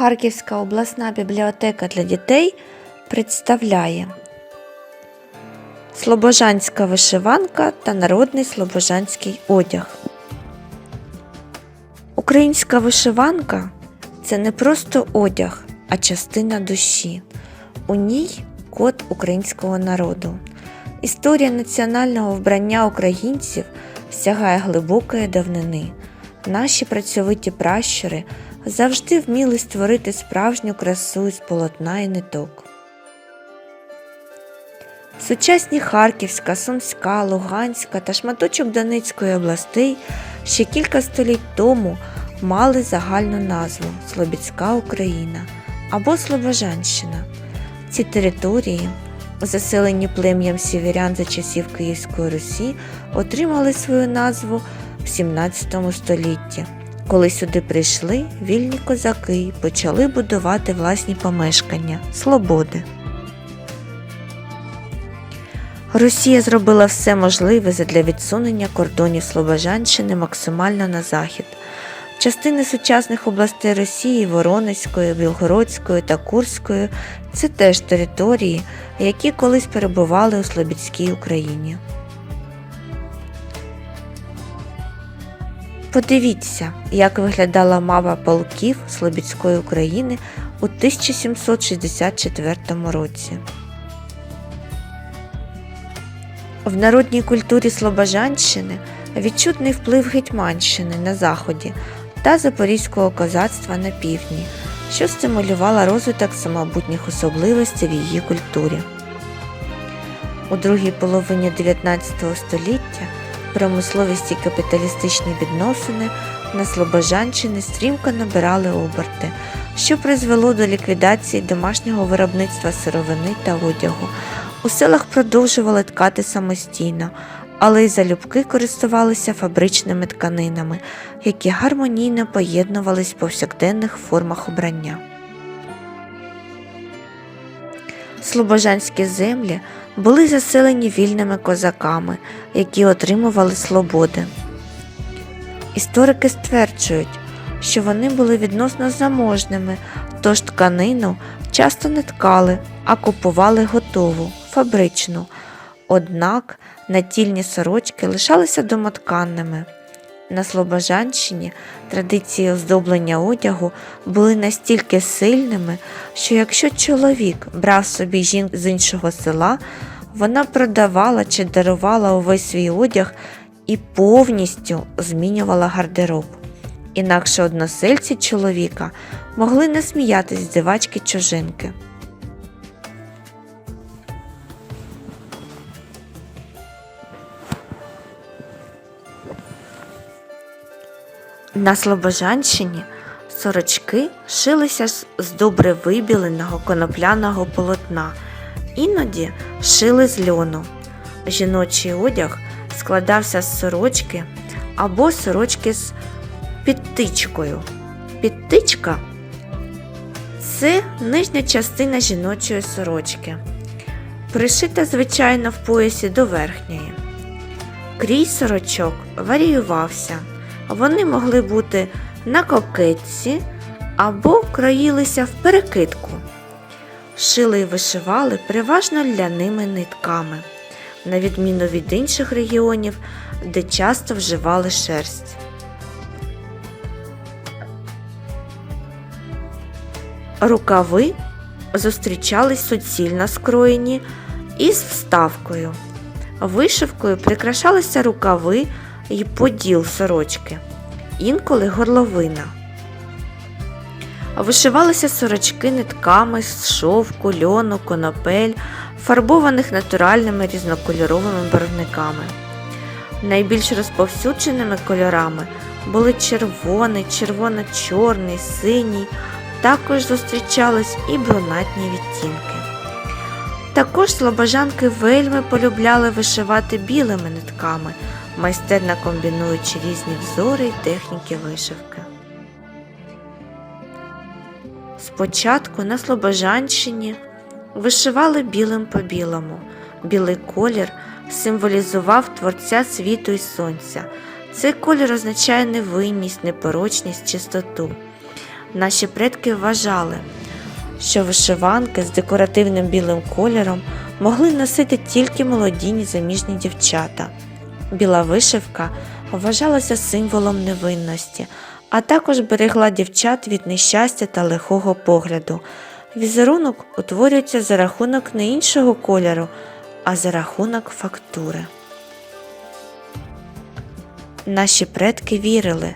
Харківська обласна бібліотека для дітей представляє Слобожанська вишиванка та народний слобожанський одяг. Українська вишиванка це не просто одяг, а частина душі. У ній код українського народу. Історія національного вбрання українців сягає глибокої давнини. Наші працьовиті пращури завжди вміли створити справжню красу з полотна і ниток. Сучасні Харківська, Сумська, Луганська та шматочок Донецької областей ще кілька століть тому мали загальну назву Слобідська Україна або Слобожанщина. Ці території, заселені плем'ям сіверян за часів Київської Русі, отримали свою назву в 17 столітті, коли сюди прийшли вільні козаки почали будувати власні помешкання Слободи. Росія зробила все можливе задля відсунення кордонів Слобожанщини максимально на захід. Частини сучасних областей Росії Воронезької, Білгородської та Курської це теж території, які колись перебували у Слобідській Україні. Подивіться, як виглядала мапа полків Слобідської України у 1764 році. В народній культурі Слобожанщини відчутний вплив Гетьманщини на заході та Запорізького козацтва на півдні, що стимулювала розвиток самобутніх особливостей в її культурі. У другій половині 19 століття промисловість і капіталістичні відносини на Слобожанщині стрімко набирали оберти, що призвело до ліквідації домашнього виробництва сировини та одягу. У селах продовжували ткати самостійно, але й залюбки користувалися фабричними тканинами, які гармонійно поєднувались в повсякденних формах обрання. Слобожанські землі були заселені вільними козаками, які отримували свободи. Історики стверджують, що вони були відносно заможними, тож тканину часто не ткали, а купували готову, фабричну. Однак натільні сорочки лишалися домотканними. На Слобожанщині традиції оздоблення одягу були настільки сильними, що якщо чоловік брав собі жінку з іншого села, вона продавала чи дарувала увесь свій одяг і повністю змінювала гардероб. Інакше односельці чоловіка могли не сміятись з дивачки чужинки. На Слобожанщині сорочки шилися з добре вибіленого конопляного полотна, іноді шили з льону. Жіночий одяг складався з сорочки або сорочки з підтичкою. Підтичка це нижня частина жіночої сорочки, пришита, звичайно, в поясі до верхньої. Крій сорочок варіювався. Вони могли бути на кокетці або країлися в перекидку. Шили і вишивали переважно ляними нитками, на відміну від інших регіонів, де часто вживали шерсть. Рукави зустрічались суцільно скроєні із вставкою. Вишивкою прикрашалися рукави і поділ сорочки, інколи горловина. Вишивалися сорочки нитками з шовку, льону, конопель, фарбованих натуральними різнокольоровими барвниками. Найбільш розповсюдженими кольорами були червоний, червоно-чорний, синій, також зустрічались і брунатні відтінки. Також слобожанки вельми полюбляли вишивати білими нитками, майстерно комбінуючи різні взори й техніки вишивки. Спочатку на Слобожанщині вишивали білим по білому. Білий колір символізував творця світу і сонця. Цей колір означає невинність, непорочність, чистоту. Наші предки вважали, що вишиванки з декоративним білим кольором могли носити тільки молоді заміжні дівчата. Біла вишивка вважалася символом невинності, а також берегла дівчат від нещастя та лихого погляду. Візерунок утворюється за рахунок не іншого кольору, а за рахунок фактури. Наші предки вірили,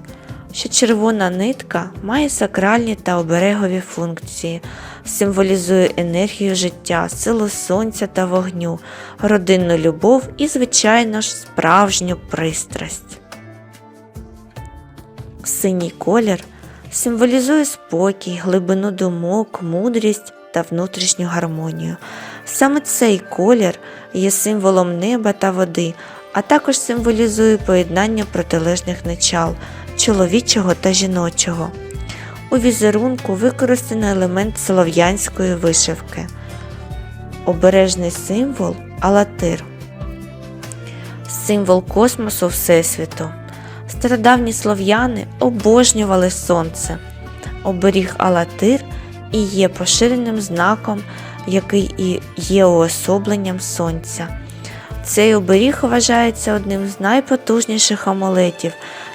що червона нитка має сакральні та оберегові функції, символізує енергію життя, силу сонця та вогню, родинну любов і, звичайно ж, справжню пристрасть. Синій колір символізує спокій, глибину думок, мудрість та внутрішню гармонію. Саме цей колір є символом неба та води, а також символізує поєднання протилежних начал чоловічого та жіночого. У візерунку використано елемент слов'янської вишивки, обережний символ Алатир, символ космосу Всесвіту. Стародавні слов'яни обожнювали сонце. Оберіг Алатир і є поширеним знаком, який і є уособленням сонця. Цей оберіг вважається одним з найпотужніших амулетів,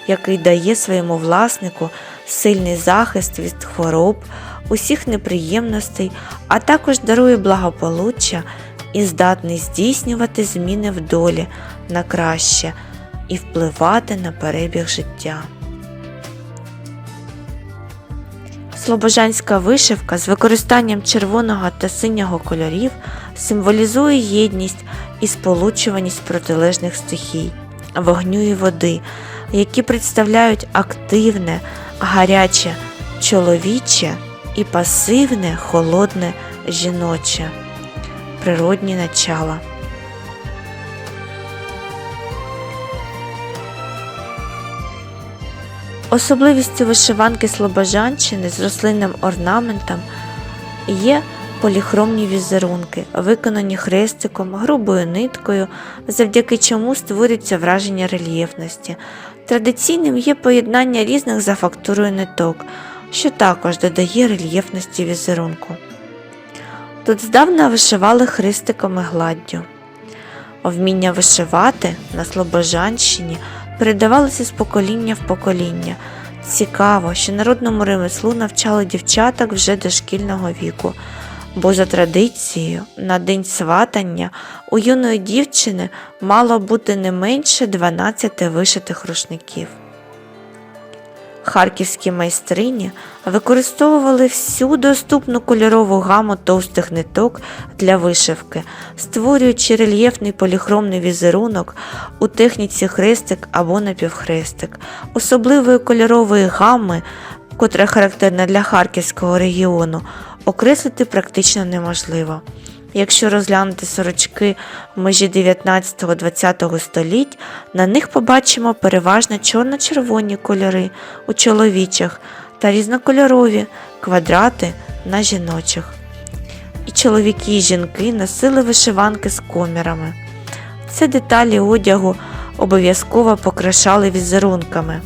який дає своєму власнику сильний захист від хвороб, усіх неприємностей, а також дарує благополуччя і здатний здійснювати зміни в долі на краще і впливати на перебіг життя. Слобожанська вишивка з використанням червоного та синього кольорів символізує єдність і сполучуваність протилежних стихій, вогню і води, які представляють активне, гаряче, чоловіче і пасивне, холодне жіноче, природні начала. Особливістю вишиванки Слобожанщини з рослинним орнаментом є поліхромні візерунки, виконані хрестиком, грубою ниткою, завдяки чому створюється враження рельєфності. Традиційним є поєднання різних за фактурою ниток, що також додає рельєфності візерунку. Тут здавна вишивали хрестиком і гладдю. Вміння вишивати на Слобожанщині передавалося з покоління в покоління. Цікаво, що народному ремеслу навчали дівчаток вже дошкільного віку, бо за традицією на день сватання у юної дівчини мало бути не менше 12 вишитих рушників. Харківські майстрині використовували всю доступну кольорову гаму товстих ниток для вишивки, створюючи рельєфний поліхромний візерунок у техніці хрестик або напівхрестик. Особливої кольорової гами, котра характерна для Харківського регіону, окреслити практично неможливо. Якщо розглянути сорочки в межі 19-20 століть, на них побачимо переважно чорно-червоні кольори у чоловічих та різнокольорові квадрати на жіночих. І чоловіки і жінки носили вишиванки з комірами. Це деталі одягу обов'язково покрашали візерунками.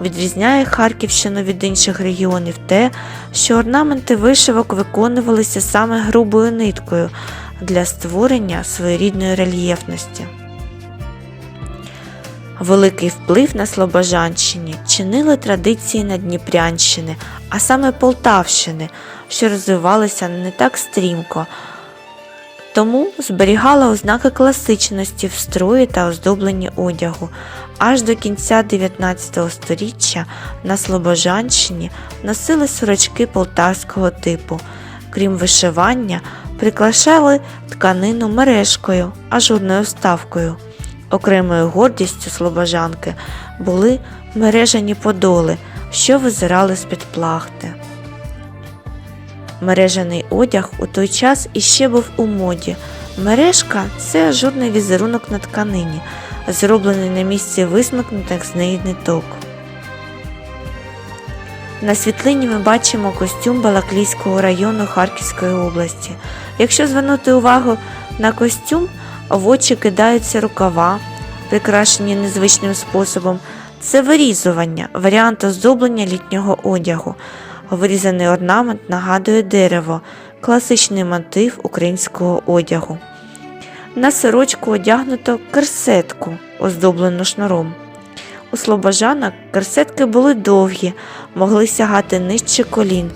Відрізняє Харківщину від інших регіонів те, що орнаменти вишивок виконувалися саме грубою ниткою для створення своєрідної рельєфності. Великий вплив на Слобожанщині чинили традиції Надніпрянщини, а саме Полтавщини, що розвивалися не так стрімко, тому зберігала ознаки класичності в строї та оздобленні одягу. Аж до кінця 19 століття на Слобожанщині носили сорочки полтавського типу. Крім вишивання, прикрашали тканину мережкою, ажурною вставкою. Окремою гордістю слобожанки були мережані подоли, що визирали з-під плахти. Мережаний одяг у той час іще був у моді. Мережка це ажурний візерунок на тканині, зроблений на місці висмикнутих з неї ниток. На світлині ми бачимо костюм Балаклійського району Харківської області. Якщо звернути увагу на костюм, в очі кидаються рукава, прикрашені незвичним способом. Це вирізування, варіант оздоблення літнього одягу. Вирізаний орнамент нагадує дерево, класичний мотив українського одягу. На сорочку одягнуто керсетку, оздоблену шнуром. У слобожанок керсетки були довгі, могли сягати нижче колін,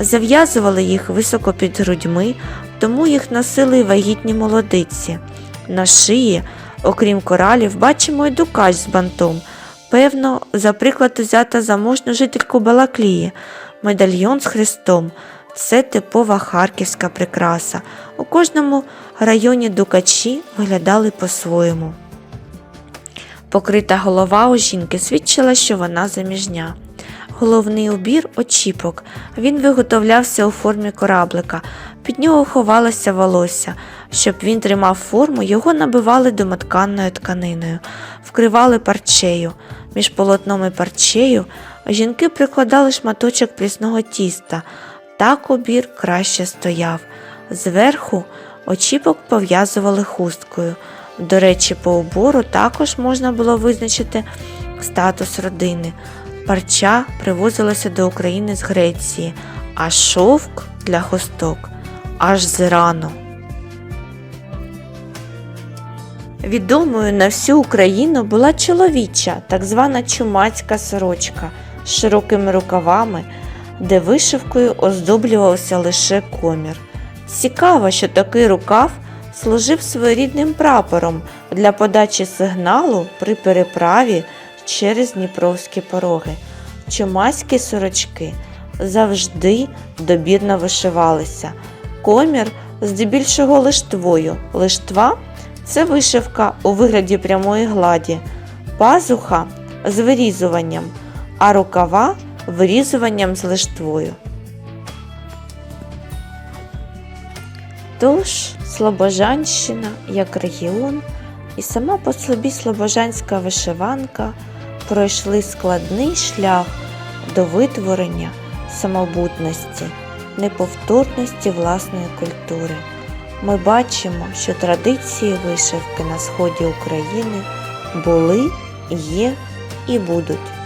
зав'язували їх високо під грудьми, тому їх носили й вагітні молодиці. На шиї, окрім коралів, бачимо й дукач з бантом. Певно, за приклад узята заможну жительку Балаклії, медальйон з хрестом. Це типова харківська прикраса. У кожному районі дукачі виглядали по-своєму. Покрита голова у жінки свідчила, що вона заміжня. Головний убір очіпок. Він виготовлявся у формі кораблика. Під нього ховалося волосся. Щоб він тримав форму, його набивали домотканною тканиною, вкривали парчею. Між полотном і парчею жінки прикладали шматочок прісного тіста. Так обір краще стояв. Зверху очіпок пов'язували хусткою. До речі, по убору також можна було визначити статус родини. Парча привозилася до України з Греції, а шовк для хусток аж з Ірану. Відомою на всю Україну була чоловіча, так звана чумацька сорочка широкими рукавами, де вишивкою оздоблювався лише комір. Цікаво, що такий рукав служив своєрідним прапором для подачі сигналу при переправі через Дніпровські пороги. Чумацькі сорочки завжди добірно вишивалися. Комір здебільшого лиштвою. Лиштва це вишивка у вигляді прямої гладі, пазуха з вирізуванням, а рукава вирізуванням з лиштвою. Тож Слобожанщина як регіон і сама по собі слобожанська вишиванка пройшли складний шлях до витворення самобутності, неповторності власної культури. Ми бачимо, що традиції вишивки на сході України були, є і будуть.